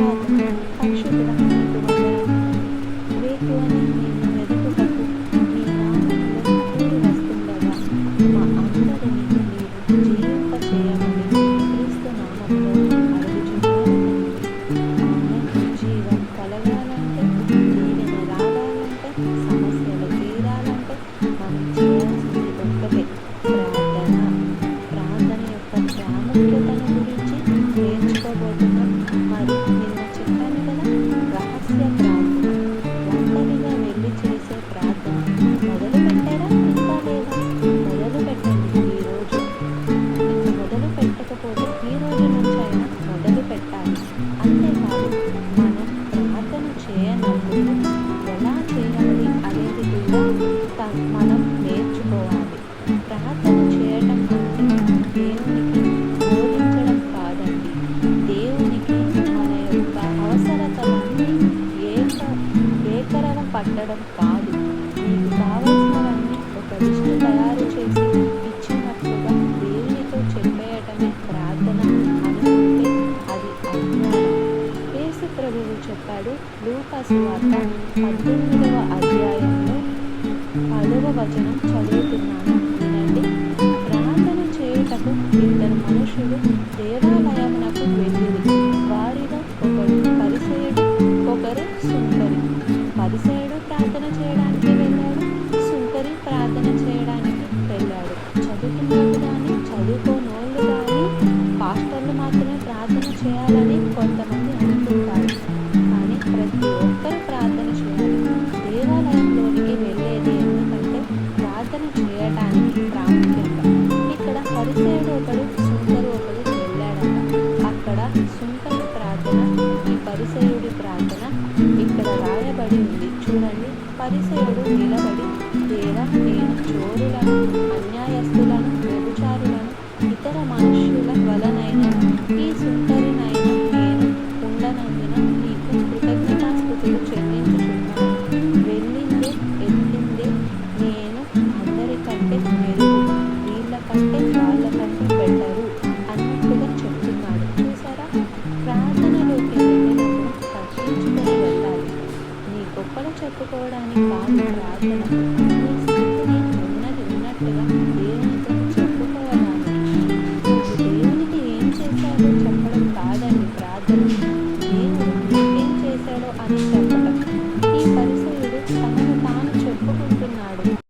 Mm-hmm. మొదలు పెట్టాలి అంతేకాదు మనం ప్రార్థన చేయనప్పుడు ఎలా చేయాలి అనేది కూడా మనం నేర్చుకోవాలి. ప్రార్థన చేయడం అంటే దేవునికి బోధించడం కాదండి. దేవునికి మన యొక్క అవసరతలన్నీ ఏక ఏకరణ పట్టడం కాదు. నీకు కావలసినవన్నీ ఒక విషయం ప్రభువు చెప్పాడు. లూకాసు వార్త పద్దెనిమిదవ అధ్యాయంలో పదవ వచనం చదువుతున్నాను. వినండి. ప్రార్థన చేయుటకు ఇద్దరు మనుషులు దేవాలయమునకు వెళ్ళి వారిలో ఒకడు పరిసయుడు ఒకరు సుంకరి పరిసయుడు ప్రార్థన చేయడానికి వెళ్ళాడు సుంకరి ప్రార్థన చేయ చూడండి పరిసయుడు నిలబడి లేదా నేను చోరులను అన్యాయస్తులను చెప్పుకోవడానికి కాదు ప్రార్థన. ఉన్నది ఉన్నట్లుగా ఏం చేశాడో చెప్పడం కాదని ప్రార్థన. ఏం చేశాడో అని